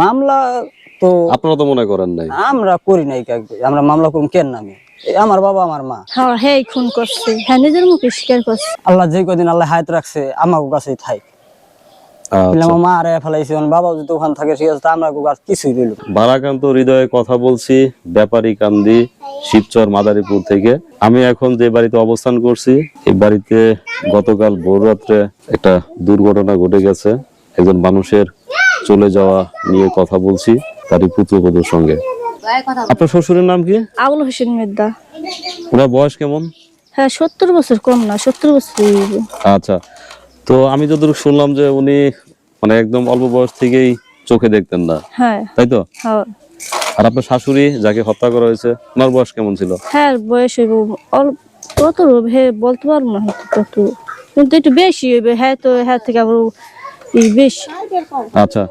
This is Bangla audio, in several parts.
মামলা তো আপনারা তো মনে করেন নাই। আমরা করি নাই আমরা মামলা করুন কেন নামে? আমার বাবা আমার মা। হ্যাঁ হ্যাঁ খুন করছে। হ্যাঁ নিজের মুখে স্বীকার করছে। আল্লাহ যে কদিন আল্লাহ হায়াত রাখছে আমাকে কাছেই থাই আচ্ছা। মা আরে ফেলাইছে। বাবা যদি ওখানে থাকে ঠিক আছে আমরা আর কিছুই বারাকান্ত হৃদয়ে কথা বলছি ব্যাপারী কান্দি শিবচর মাদারীপুর থেকে। আমি এখন যে বাড়িতে অবস্থান করছি এই বাড়িতে গতকাল ভোর রাত্রে একটা দুর্ঘটনা ঘটে গেছে। একজন মানুষের চলে যাওয়া নিয়ে কথা বলছি তারই পুত্রবধূর সঙ্গে। আপনার শ্বশুরের নাম কি? আবুল হোসেন মেদ্দা। ওনার বয়স কেমন? হ্যাঁ সত্তর বছর কম না সত্তর বছর আচ্ছা তো আমি যতটুকু শুনলাম যে উনি মানে একদম অল্প বয়স থেকেই চোখে দেখতেন না। হ্যাঁ। তাই তো? হ্যাঁ। আর আপনার শাশুড়ি যাকে হত্যা করা হয়েছে ওনার বয়স কেমন ছিল? হ্যাঁ বয়স হইব অল্প কত হে বলতে পারব না কিন্তু একটু বেশি হইবে হ্যাঁ তো হ্যাঁ থেকে আবার আচ্ছা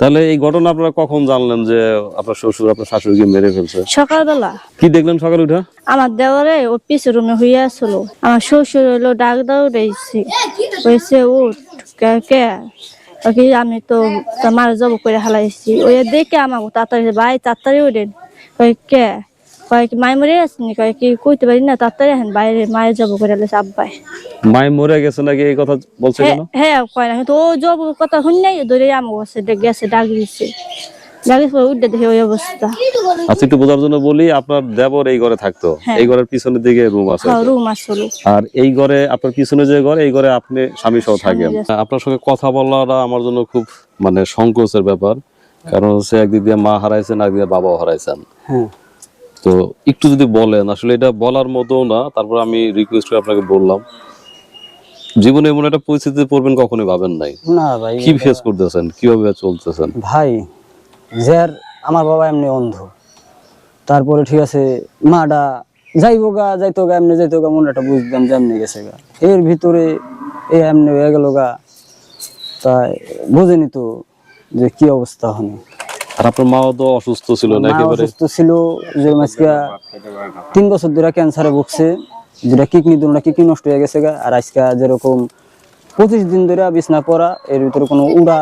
তাহলে এই ঘটনা আপনারা কখন জানলেন যে আপনার শ্বশুর আপনার শাশুড়িকে মেরে ফেলছে? সকালবেলা। কি দেখলেন সকালে উঠে? আমার দেওয়ারে ও পিছে রুমে হইয়া আসলো। আমার শ্বশুর হইল ডাক দাও রয়েছে। হয়েছে উঠ কে কে? ওকে আমি তো মারা জব করে হালাইছি। ওই দেখে আমাকে তাড়াতাড়ি ভাই তাড়াতাড়ি উঠেন। ওই কে? কয় কি মাই মরে আসেনি কয় কি কইতে পারি না তাড়াতাড়ি হেন বাইরে মায়ের জব করে আব্বাই। মায় মরে গেছে নাকি এই কথা বলছে হ্যাঁ কেন? হ্যাঁ কয় না জব কথা শুন নাই ধরে আমাকে কাছে গেছে ডাক দিছে। ডাক উঠে দেখে অবস্থা। আচ্ছা একটু বোঝার জন্য বলি আপনার দেবর এই ঘরে থাকতো। হ্যাঁ। এই ঘরের পিছনের দিকে রুম আছে। হ্যাঁ রুম আসলো আর এই ঘরে আপনার পিছনে যে ঘর এই ঘরে আপনি স্বামী সহ থাকেন। আপনার সঙ্গে কথা বলাটা আমার জন্য খুব মানে সংকোচের ব্যাপার। কারণ হচ্ছে একদিক দিয়ে মা হারাইছেন একদিক দিয়ে বাবাও হারাইছেন। হ্যাঁ। তো একটু যদি বলেন আসলে এটা বলার মতো না তারপর আমি রিকোয়েস্ট করে আপনাকে বললাম। জীবনে এমন একটা পরিস্থিতিতে পড়বেন কখনোই ভাবেন নাই। না ভাই কি ফেস করতেছেন? কীভাবে চলতেছেন? ভাই যার আমার বাবা এমনি অন্ধ। তারপরে ঠিক আছে মাডা যাইবো গা যাইতো গা এমনি যাইতো গা একটা বুঝতাম যে এমনি গেছে গা। এর ভিতরে এ এমনি হয়ে গেল গা। তাই বুঝেনি তো যে কি অবস্থা হনি আর আপনার মাও তো অসুস্থ ছিল না একেবারে? অসুস্থ ছিল যে আজকে তিন বছর ধরে ক্যান্সারে ভুগছে যেটা কিডনি দুটা কিডনি নষ্ট হয়ে গেছে গা। আর আজকে যেরকম পঁচিশ দিন ধরে বিছনা পড়া এর ভিতরে কোনো উড়া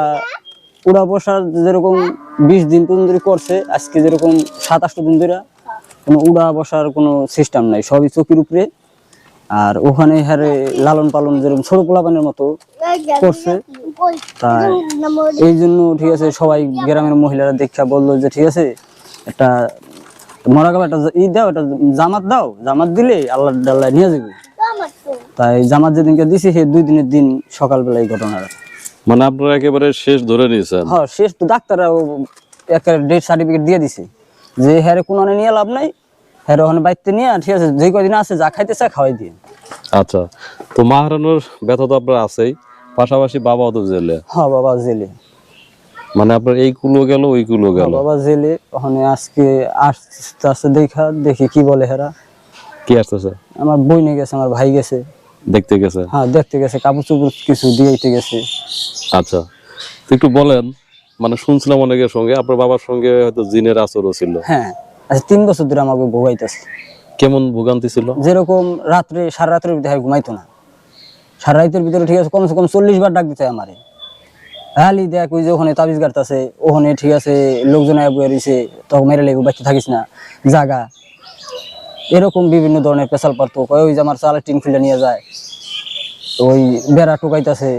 উড়া বসার যেরকম বিশ দিন পর্যন্ত করছে আজকে যেরকম সাত আটটা দিন ধরে কোনো উড়া বসার কোনো সিস্টেম নাই সবই চোখের উপরে। আর ওখানে হারে লালন পালন যেরকম ছোট পোলাপানের মতো করছে তাই এই জন্য ঠিক আছে সবাই গ্রামের মহিলারা দেখা বলল যে ঠিক আছে একটা মরা গাবে একটা ই দাও একটা জামাত দাও জামাত দিলে আল্লাহ ডাল্লাহ নিয়ে যাবে। তাই জামাত যেদিনকে দিছি সেই দুই দিনের দিন সকালবেলা এই ঘটনাটা। মানে আপনারা একেবারে শেষ ধরে নিয়েছেন? হ্যাঁ শেষ তো ডাক্তাররা একটা ডেট সার্টিফিকেট দিয়ে দিছে। যে হ্যারে কোনো নিয়ে লাভ নাই হ্যারে ওখানে বাইতে নিয়ে ঠিক আছে যে কদিন আছে যা খাইতে চা খাওয়াই দিয়ে। আচ্ছা তো মা হারানোর ব্যথা তো আপনার আছেই পাশাপাশি বাবাও তো জেলে। হ্যাঁ বাবা জেলে। মানে আপনার এই কুলো গেল ওই কুলো গেল। বাবা জেলে ওখানে আজকে আসতে আসতে দেখা দেখি কি বলে হেরা। কি আসতেছে? আমার বই নিয়ে গেছে আমার ভাই গেছে। দেখতে গেছে? হ্যাঁ দেখতে গেছে কাপড় চুপড় কিছু দিয়েতে গেছে। আচ্ছা তো একটু বলেন মানে শুনছিলাম অনেকের সঙ্গে আপনার বাবার সঙ্গে হয়তো জিনের আচরও ছিল। হ্যাঁ। আচ্ছা তিন বছর ধরে আমাকে ভোগাইতেছে কেমন ভোগান্তি ছিল? যেরকম রাত্রে সারা রাত্রের ভিতরে ঘুমাইতো না। সারা রাতের ভিতরে ঠিক আছে কমসে কম চল্লিশ বার ডাক দিতে হয় আমারে। হালি দেখ ওই যে ওখানে তাবিজ গাড়তাছে ওখানে ঠিক আছে লোকজন বয়ে রয়েছে তখন মেরে লেগে বাচ্চা থাকিস না জাগা। এরকম বিভিন্ন ধরনের পেশাল পারতো ওই যে আমার চালের টিন ফিল্ডে নিয়ে যায় ওই বেড়া টোকাইতাছে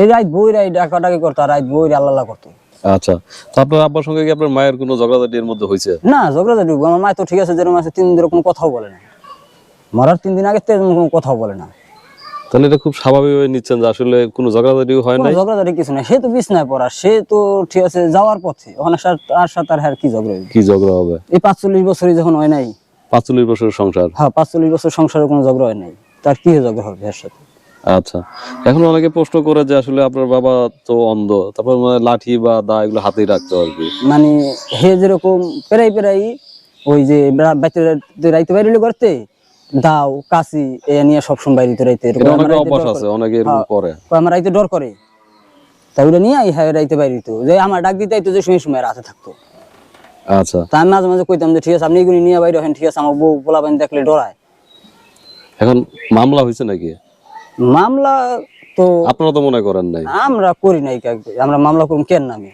এই রাত বই রাই ডাকা ডাকি করতো আর রাত বই আল্লাহ করতো। আচ্ছা। তো আপনার আব্বার সঙ্গে কি আপনার মায়ের কোনো ঝগড়াঝাটি এর মধ্যে হয়েছে? না ঝগড়া ঝাটি আমার তো ঠিক আছে যেরকম আছে তিন দিন কোনো কথাও বলে না। মরার তিন দিন আগে তো কোনো কথাও বলে না। তাহলে এটা খুব স্বাভাবিকভাবে নিচ্ছেন যে আসলে কোনো হয় কোনো নাই? কিছু না সে তো বিছনায় পড়া সে তো ঠিক আছে যাওয়ার পথে। ওখানে আর সাথে আর হ্যার কি ঝগড়া কি ঝগড়া হবে? এই পাঁচচল্লিশ বছরই যখন হয় নাই। পাঁচচল্লিশ বছরের সংসার। হ্যাঁ পাঁচচল্লিশ বছর সংসারে কোনো ঝগড়া হয় নাই। তার কি ঝগড়া হবে এর সাথে? আচ্ছা। এখন অনেকে প্রশ্ন করে যে আসলে আপনার বাবা তো অন্ধ তারপর লাঠি বা দা এগুলো হাতেই রাখতো আর কি। মানে হে যেরকম পেরাই পেরাই ওই যে রাইতে বাইরে করতে দাও কাশি এ নিয়ে সবসময় বাইরে রাইতে আমার ডর করে। হ্যাঁ। করে। আমার রাইতে ডর করে। তাই ওটা নিয়ে হ্যাঁ রাইতে বাইরে তো যে আমার ডাক দিতে আইতো যে সময় সময় রাতে থাকতো। আচ্ছা। তা আমি মাঝে মাঝে কইতাম যে ঠিক আছে আপনি এগুলি নিয়ে বাইরে হন ঠিক আছে আমার বউ পোলাপান দেখলে ডরায়। এখন মামলা হয়েছে নাকি? মামলা তো আপনারা তো মনে করেন নাই। আমরা করি নাই আমরা মামলা করুন কেন নামে?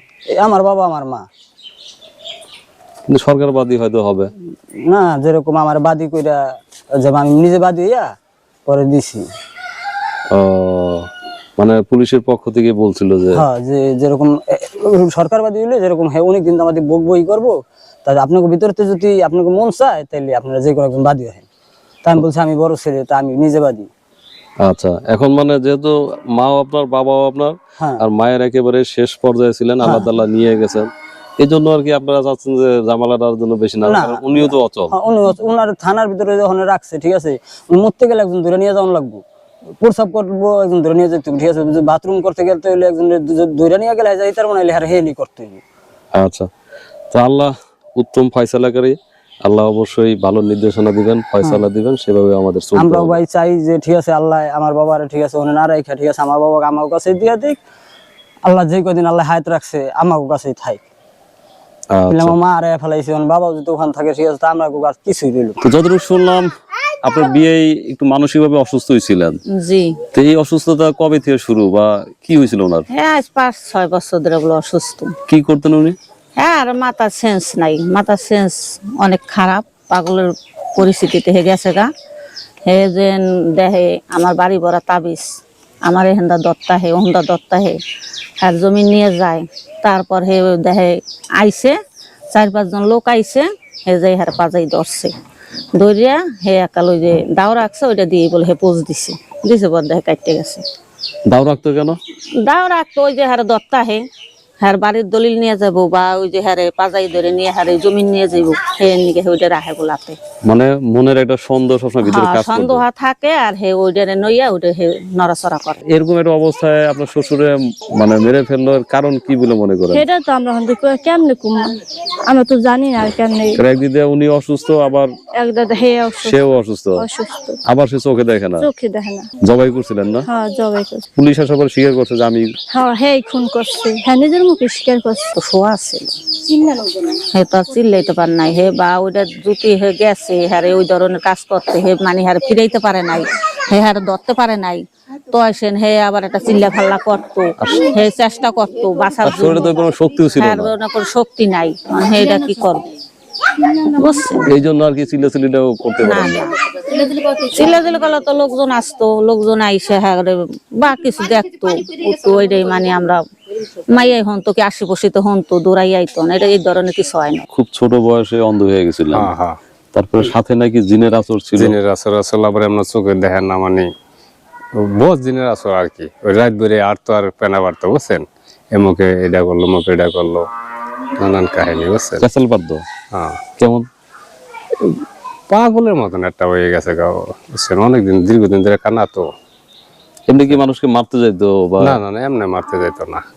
আমার বাবা আমার মা। কিন্তু সরকারবাদী হয়তো হবে। না যেরকম আমার বাদী কইরা যে আমি নিজে বাদী হইয়া পরে দিছি। ও, মানে পুলিশের পক্ষ থেকে বলছিল যে হ্যাঁ যে যেরকম সরকার বাদী হইলে যেরকম হ্যাঁ অনেক দিন আমাদের বই বই করব। তাহলে আপনাকে ভিতরতে যদি আপনাকে মন চায় তাহলে আপনারা যে কোনো একজন বাদী হয় তা আমি বলছি আমি বড় ছেলে তা আমি নিজে বাদী। আচ্ছা এখন মানে যেহেতু মাও আপনার বাবাও আপনার হ্যাঁ। আর মায়ের একেবারে শেষ পর্যায়ে ছিলেন আল্লাহ তাল্লাহ নিয়ে গেছেন। এই জন্য আর কি আপনারা চাচ্ছেন যে জামালাটার জন্য বেশি না। উনিও তো অচল। হ্যাঁ, উনি ওনার থানার ভিতরে যখন রাখছে ঠিক আছে মরতে গেলে একজন ধরে নিয়ে যাওয়ান লাগবো। প্রসাব করব একজন ধরে নিয়ে যেতে ঠিক আছে বাথরুম করতে গেলে হলে একজন ধরে নিয়ে গেলে যাই তার মানে হ্যাঁ হেনি করতে আচ্ছা। তো আল্লাহ উত্তম ফয়সালাকারী আল্লাহ অবশ্যই ভালো নির্দেশনা দিবেন ফয়সালা দিবেন সেভাবে আমাদের আমরাও ভাই চাই যে ঠিক আছে আল্লাহ আমার বাবার ঠিক আছে ওনে না রাখা ঠিক আছে আমার বাবাকে আমার কাছে দিয়ে দিক। আল্লাহ যে কদিন আল্লাহ হায়াত রাখছে আমার কাছেই থাক। আচ্ছা। মা আরে ফেলাইছে ওর বাবাও যদি ওখানে থাকে ঠিক আছে তা আমরা আর কিছুই দিল তো যতটুকু শুনলাম আপনার বিয়ে একটু মানসিকভাবে অসুস্থ হয়েছিলেন জি। তো এই অসুস্থতা কবে থেকে শুরু বা কি হয়েছিল ওনার? হ্যাঁ পাঁচ ছয় বছর ধরে অসুস্থ। কি করতেন উনি? হ্যাঁ আর মাথার সেন্স নাই। মাথার সেন্স অনেক খারাপ। পাগলের পরিস্থিতিতে হে গেছে গা। হে যে দেহে আমার বাড়ি ভরা তাবিজ আমার এহেন্দা দত্তা হে ওহন্দা দত্তা হে আর জমি নিয়ে যায়। তারপর হে দেহে আইছে চার পাঁচজন লোক আইছে হে যাই হার পাজাই ধরছে। ধরিয়া হে একাল ওই যে দাও রাখছে ওইটা দিয়ে বলে হে পোজ দিছে। দিছে পর দেহে কাটতে গেছে। দাও রাখতো কেন? দাও রাখতো ওই যে হারে দত্তা হে। হার বাড়ির দলিল নিয়ে যাব বা ওই যে হারে পাজাই ধরে নিয়ে হারে জমিন নিয়ে যাব হে নিকে ওইটা রাখে গোলাতে মানে মনের একটা সন্দেহ সবসময় ভিতরে হ্যাঁ, কাজ করতো সন্দেহ থাকে আর হে ওইটারে নইয়া ওইটা হে নড়াচড়া করে। এরকম একটা অবস্থায় আপনার শ্বশুরে মানে মেরে ফেলল কারণ কি বলে মনে করেন? সেটা তো আমরা হন্দি কেমনে কুমা আমরা তো জানি না কেমনে একদিকে উনি অসুস্থ আবার একদা হে অসুস্থ। সেও অসুস্থ। অসুস্থ। আবার সে চোখে দেখে না? চোখে দেখে না। জবাই করছিলেন না? হ্যাঁ জবাই করছে। পুলিশ আসার পর স্বীকার করছে যে আমি হ্যাঁ হে খুন করছে। হ্যাঁ নিজের মুখে করছে। তো শোয়া ছিল হে তো চিল্লাইতে পারে নাই। হে বা ওইটা জুতি হে গেছে হারে ওই ধরনের কাজ করতে হে মানে হারে ফিরাইতে পারে নাই। হে হারে ধরতে পারে নাই। তো আসেন হে আবার একটা চিল্লা ফাল্লা করতো। হে চেষ্টা করতো বাঁচার তার শরীরে তো কোনো শক্তিও ছিল হ্যাঁ না। কোনো শক্তি নাই। হে এটা কি করবে বুঝছেন? এই জন্য আর কি করতে না পারে তো লোকজন আসতো লোকজন আইসে হ্যাঁ বা কিছু দেখতো। তো ওইটাই মানে আমরা মাইয়াই হন তো কি আশি পশিতে হন তো দৌড়াই আইতো না এটা এই ধরনের কিছু হয় না। খুব ছোট বয়সে অন্ধ হয়ে হ্যাঁ হ্যাঁ তারপরে সাথে নাকি জিনের আচর ছিল। দিনের আসর আসল আবার আমরা চোখে দেখেন না মানে। বহুত আসর আর কি। ওই রাত বেড়ে আর তো আর পেনা বাড়তো বুঝছেন? এমুকে এটা করল মুখে এটা করল নানান কাহিনী বুঝছেন? ক্যাসেল পারতো হ্যাঁ। কেমন? পাগলের মতন একটা হয়ে গেছে গা ও, বুঝছেন? অনেকদিন দীর্ঘদিন ধরে কানা তো। এমনি কি মানুষকে মারতে যাইতো বা না না না এমনি মারতে যেত না।